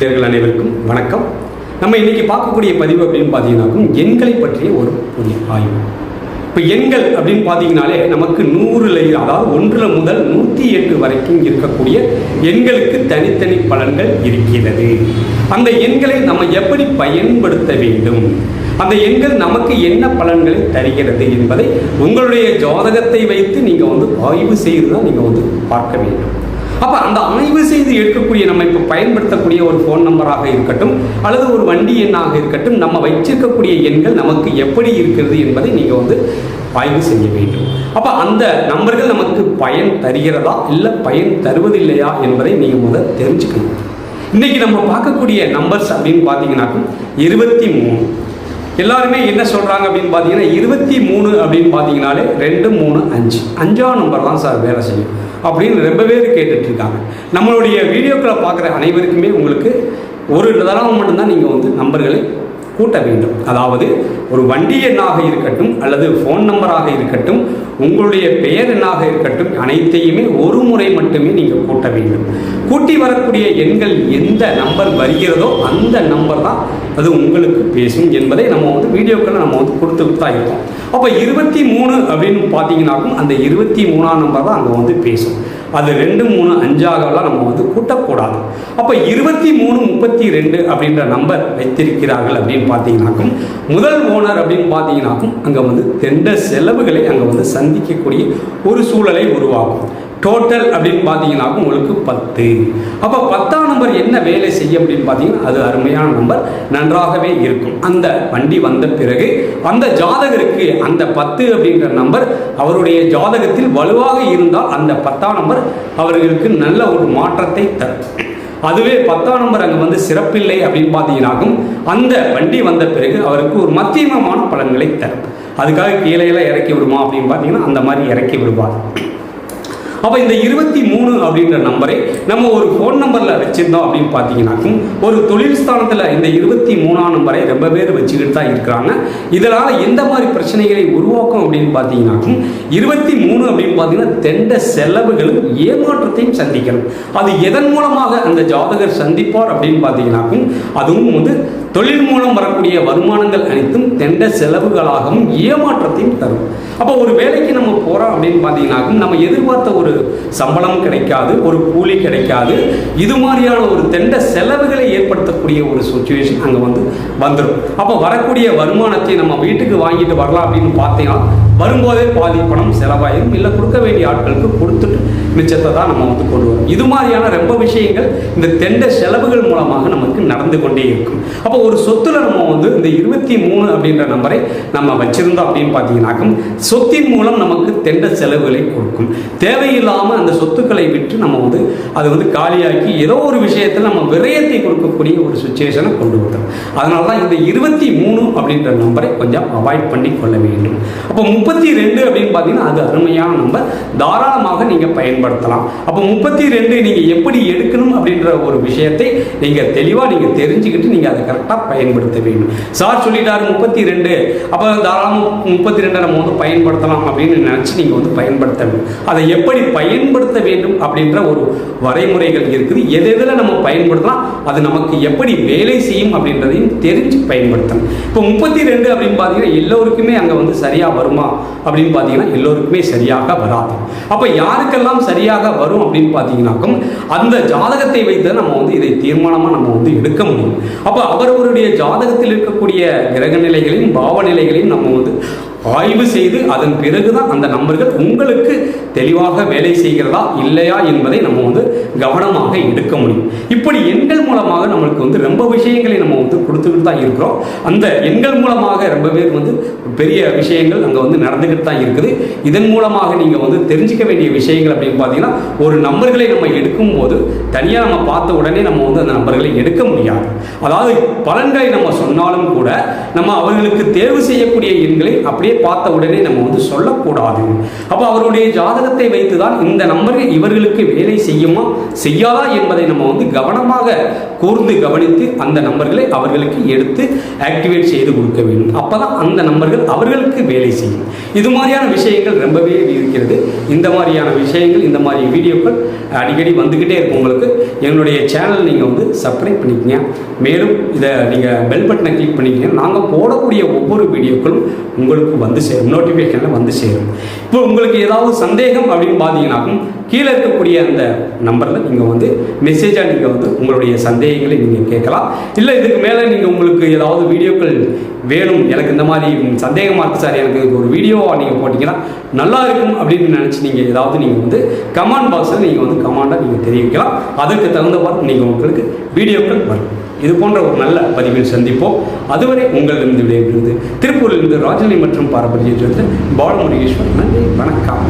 நேர்கள் அனைவருக்கும் வணக்கம். நம்ம இன்னைக்கு பார்க்கக்கூடிய பதிவு அப்படின்னு பார்த்தீங்கன்னாக்கும் எண்களை பற்றிய ஒரு புதிய ஆய்வு. இப்போ எண்கள் அப்படின்னு பார்த்தீங்கனாலே நமக்கு நூறுல அதாவது ஒன்றில் முதல் நூற்றி எட்டு வரைக்கும் இருக்கக்கூடிய எண்களுக்கு தனித்தனி பலன்கள் இருக்கிறது. அந்த எண்களை நம்ம எப்படி பயன்படுத்த வேண்டும்? அந்த எண்கள் நமக்கு என்ன பலன்களை தருகிறது என்பதை உங்களுடைய ஜாதகத்தை வைத்து நீங்கள் வந்து ஆய்வு செய்து தான் நீங்கள் வந்து பார்க்க வேண்டும். அப்போ அந்த ஆய்வு செய்து எடுக்கக்கூடிய நம்ம இப்போ பயன்படுத்தக்கூடிய ஒரு ஃபோன் நம்பராக இருக்கட்டும் அல்லது ஒரு வண்டி எண்ணாக இருக்கட்டும் நம்ம வச்சிருக்கக்கூடிய எண்கள் நமக்கு எப்படி இருக்கிறது என்பதை நீங்கள் வந்து ஆய்வு செய்ய வேண்டும். அப்போ அந்த நம்பர்கள் நமக்கு பயன் தருகிறதா இல்லை பயன் தருவதில்லையா என்பதை நீங்கள் முதல் தெரிஞ்சுக்கணும். இன்னைக்கு நம்ம பார்க்கக்கூடிய நம்பர்ஸ் அப்படின்னு பார்த்தீங்கன்னாக்கும் இருபத்தி மூணு. எல்லாருமே என்ன சொல்கிறாங்க அப்படின்னு பார்த்தீங்கன்னா இருபத்தி மூணு அப்படின்னு பார்த்தீங்கனாலே ரெண்டு மூணு அஞ்சு. அஞ்சாம் நம்பர் தான் சார் வேலை செய்யும். அப்படின்னு ரொம்ப பேர் கேட்டுட்டு இருக்காங்க நம்மளுடைய வீடியோக்களை பார்க்குற அனைவருக்குமே உங்களுக்கு ஒரு தடவை மட்டும்தான் நீங்கள் வந்து நம்பர்களை கூட்ட வேண்டும். அதாவது ஒரு வண்டி எண்ணாக இருக்கட்டும் அல்லது ஃபோன் நம்பராக இருக்கட்டும் உங்களுடைய பெயர் எண்ணாக இருக்கட்டும் அனைத்தையுமே ஒரு முறை மட்டுமே நீங்கள் கூட்ட வேண்டும். கூட்டி வரக்கூடிய எண்கள் எந்த நம்பர் வருகிறதோ அந்த நம்பர் தான் அது உங்களுக்கு பேசும் என்பதை நம்ம வந்து வீடியோக்களை நம்ம வந்து கொடுத்துட்டு தான் இருக்கோம் அப்போ இருபத்தி மூணு அப்படின்னு பார்த்தீங்கன்னாக்கும் அந்த இருபத்தி மூணாம் நம்பர் தான் அங்கே வந்து பேசும். அது ரெண்டு மூணு அஞ்சாகலாம் நம்ம வந்து கூட்டக்கூடாது. அப்போ இருபத்தி மூணு முப்பத்தி ரெண்டு அப்படின்ற நம்பர் வைத்திருக்கிறார்கள் அப்படின்னு பார்த்தீங்கன்னாக்கும் முதல் ஓனர் அப்படின்னு பார்த்தீங்கன்னாக்கும் அங்கே வந்து தெண்ட செலவுகளை அங்கே வந்து சந்திக்கக்கூடிய ஒரு சூழலை உருவாகும் டோட்டல் அப்படின்னு பார்த்தீங்கன்னா உங்களுக்கு பத்து. அப்போ பத்தாம் நம்பர் என்ன வேலை செய்யும் அப்படின்னு பார்த்தீங்கன்னா அது அருமையான நம்பர் நன்றாகவே இருக்கும். அந்த வண்டி வந்த பிறகு அந்த ஜாதகருக்கு அந்த பத்து அப்படின்ற நம்பர் அவருடைய ஜாதகத்தில் வலுவாக இருந்தால் அந்த பத்தாம் நம்பர் அவர்களுக்கு நல்ல ஒரு மாற்றத்தை தரும். அதுவே பத்தாம் நம்பர் அங்கே வந்து சிறப்பில்லை அப்படின்னு பார்த்தீங்கன்னாக்கும் அந்த வண்டி வந்த பிறகு அவருக்கு ஒரு மத்தியமமான பலன்களை தரும். அதுக்காக கீழே எல்லாம் இறக்கி விடுமா அப்படின்னு பார்த்தீங்கன்னா அந்த மாதிரி இறக்கி விடுவார். அப்போ இந்த இருபத்தி மூணு அப்படின்ற நம்பரை நம்ம ஒரு ஃபோன் நம்பரில் வச்சுருந்தோம் அப்படின்னு பார்த்தீங்கன்னாக்கும் ஒரு தொழில் ஸ்தானத்தில் இந்த இருபத்தி மூணாம் நம்பரை ரொம்ப பேர் வச்சுக்கிட்டு தான் இருக்கிறாங்க. இதனால் எந்த மாதிரி பிரச்சனைகளை உருவாக்கும் அப்படின்னு பார்த்தீங்கன்னாக்கும் இருபத்தி மூணு அப்படின்னு பார்த்தீங்கன்னா தெண்ட செலவுகளும் ஏமாற்றத்தையும் சந்திக்கணும். அது எதன் மூலமாக அந்த ஜாதகர் சந்திப்பார் அப்படின்னு பார்த்தீங்கன்னாக்கும் அதுவும் வந்து தொழில் மூலம் வரக்கூடிய வருமானங்கள் அனைத்தும் தெண்ட செலவுகளாகவும் ஏமாற்றத்தையும் தரும். அப்போ ஒரு வேலைக்கு நம்ம போகிறோம் அப்படின்னு பார்த்தீங்கன்னாக்கும் நம்ம எதிர்பார்த்த ஒரு சம்பளம் கிடைக்காது ஒரு கூலி கிடைக்காது. இது மாதிரியான ஒரு தெண்ட செலவுகளை ஏற்படுத்தக்கூடிய ஒரு சுச்சுவேஷன் அங்கே வந்து வந்துடும் அப்போ வரக்கூடிய வருமானத்தை நம்ம வீட்டுக்கு வாங்கிட்டு வரலாம் அப்படின்னு பார்த்தீங்கன்னா வரும்போதே பாதி பணம் செலவாயிடும் இல்லை கொடுக்க வேண்டிய ஆட்களுக்கு கொடுத்துட்டு மிச்சத்தை தான் நம்ம வந்து கொண்டு வரும். இது மாதிரியான ரொம்ப விஷயங்கள் இந்த தெண்ட செலவுகள் மூலமாக நமக்கு நடந்து கொண்டே இருக்கும். அப்போ ஒரு சொத்துல நம்ம வந்து இந்த இருபத்தி மூணு அப்படின்ற நம்பரை நம்ம வச்சிருந்தோம் அப்படின்னு பார்த்தீங்கன்னாக்கும் சொத்தின் மூலம் நமக்கு தெண்ட செலவுகளை கொடுக்கும். தேவையில்லாமல் அந்த சொத்துக்களை விற்று நம்ம வந்து அதை வந்து காலியாக்கி ஏதோ ஒரு விஷயத்தில் நம்ம விரயத்தை கொடுக்கக்கூடிய ஒரு சுச்சுவேஷனை கொண்டு வரும் அதனால தான் இந்த இருபத்தி மூணு அப்படின்ற நம்பரை கொஞ்சம் அவாய்ட் பண்ணி கொள்ள வேண்டும். அப்போ முப்பத்தி ரெண்டு அப்படின்னு பார்த்தீங்கன்னா அது அருமையான நம்பர். தாராளமாக நீங்கள் பயன்படுத்தலாம். அப்போ முப்பத்தி ரெண்டு நீங்கள் எப்படி எடுக்கணும் அப்படின்ற ஒரு விஷயத்தை நீங்கள் தெளிவாக நீங்கள் தெரிஞ்சுக்கிட்டு நீங்கள் அதை கரெக்டாக பயன்படுத்த வேண்டும். சார் சொல்லிட்டாரு முப்பத்தி ரெண்டு அப்போ தாராளமாக முப்பத்தி ரெண்டை நம்ம வந்து பயன்படுத்தலாம் அப்படின்னு நினச்சி நீங்கள் வந்து பயன்படுத்த வேண்டும். அதை எப்படி பயன்படுத்த வேண்டும் அப்படின்ற ஒரு வரைமுறைகள் இருக்குது. எது எதில் நம்ம பயன்படுத்தலாம் அது நமக்கு எப்படி வேலை செய்யும் அப்படின்றதையும் தெரிஞ்சு பயன்படுத்தணும். இப்போ முப்பத்தி ரெண்டு அப்படின்னு பார்த்தீங்கன்னா எல்லோருக்குமே அங்கே வந்து சரியாக வருமா அப்படின்னு பார்த்தீங்கன்னா எல்லோருக்குமே சரியாக வராது. அப்போ யாருக்கெல்லாம் சரியாக வரும் அப்படின்னு பார்த்தீங்கன்னாக்கும் அந்த ஜாதகத்தை வைத்து நம்ம வந்து இதை தீர்மானமாக நம்ம வந்து எடுக்க முடியும். அப்போ அவர் ஒரு அவரவருடைய ஜாதகத்தில் இருக்கக்கூடிய கிரக நிலைகளையும் பாவ நிலைகளையும் நம்ம வந்து ஆய்வு செய்து அதன் பிறகுதான் அந்த நம்பர்கள் உங்களுக்கு தெளிவாக வேலை செய்கிறதா இல்லையா என்பதை நம்ம வந்து கவனமாக எடுக்க முடியும். இப்படி எண்கள் மூலமாக நம்மளுக்கு வந்து ரொம்ப விஷயங்களை நம்ம வந்து கொடுத்துக்கிட்டு தான் இருக்கிறோம். அந்த எண்கள் மூலமாக ரொம்ப பேர் வந்து பெரிய விஷயங்கள் அங்கே வந்து நடந்துக்கிட்டு தான் இருக்குது. இதன் மூலமாக நீங்கள் வந்து தெரிஞ்சுக்க வேண்டிய விஷயங்கள் அப்படின்னு பார்த்தீங்கன்னா ஒரு நம்பர்களை நம்ம எடுக்கும்போது தனியாக நம்ம பார்த்த உடனே நம்ம வந்து அந்த நம்பர்களை எடுக்க முடியாது. அதாவது பலன்களை நம்ம சொன்னாலும் கூட நம்ம அவர்களுக்கு தேர்வு செய்யக்கூடிய எண்களை அப்படியே பார்த்த உடனே நம்ம வந்து சொல்லக்கூடாது. அப்போ அவருடைய ஜாதகத்தை வைத்து தான் இந்த நம்பர்கள் இவர்களுக்கு வேலை செய்யுமா செய்யாதா என்பதை நம்ம வந்து கவனமாக கூர்ந்து கவனித்து அந்த நம்பர்களை அவர்களுக்கு எடுத்து ஆக்டிவேட் செய்து கொடுக்க வேண்டும். அப்பதான் அந்த நம்பர்கள் அவர்களுக்கு வேலை செய்யும். இது மாதிரியான விஷயங்கள் ரொம்பவே இருக்கிறது. இந்த மாதிரியான விஷயங்கள் இந்த மாதிரி வீடியோக்கள் அடிக்கடி வந்துக்கிட்டே இருக்கும் உங்களுக்கு. எங்களுடைய சேனல் நீங்கள் வந்து சப்ஸ்கிரைப் பண்ணிக்கங்க. மேலும் இதை நீங்கள் பெல் பட்டனை கிளிக் பண்ணிக்கங்க. நாங்கள் போடக்கூடிய ஒவ்வொரு வீடியோக்களும் உங்களுக்கு வந்து சேரும். நோட்டிஃபிகேஷனில் வந்து சேரும். இப்போ உங்களுக்கு ஏதாவது சந்தேகம் அப்படின்னு பார்த்தீங்கன்னாக்கும் கீழே இருக்கக்கூடிய அந்த நம்பரில் நீங்கள் வந்து மெசேஜாக நீங்கள் வந்து உங்களுடைய சந்தேகங்களை நீங்கள் கேட்கலாம். இல்லை இதுக்கு மேலே நீங்கள் உங்களுக்கு ஏதாவது வீடியோக்கள் வேணும் எனக்கு இந்த மாதிரி சந்தேகமாக இருக்குது சார் எனக்கு இது ஒரு வீடியோவாக நீங்கள் போட்டிங்கன்னா நல்லா இருக்கும் அப்படின்னு நினச்சி நீங்கள் ஏதாவது நீங்கள் வந்து கமெண்ட் பாக்ஸில் நீங்கள் வந்து கமாண்டாக நீங்கள் தெரிவிக்கலாம். அதற்கு தகுந்தவாறு நீங்கள் உங்களுக்கு வீடியோக்கள் வரும். இது போன்ற ஒரு நல்ல பதிவில் சந்திப்போம். அதுவரை உங்களிடமிருந்து விடைபெறுவது திருப்பூரிலிருந்து ராஜினி மற்றும் பாரம்பரிய ஜோதிடர் பாலமுருகேஸ்வர். நன்றி வணக்கம்.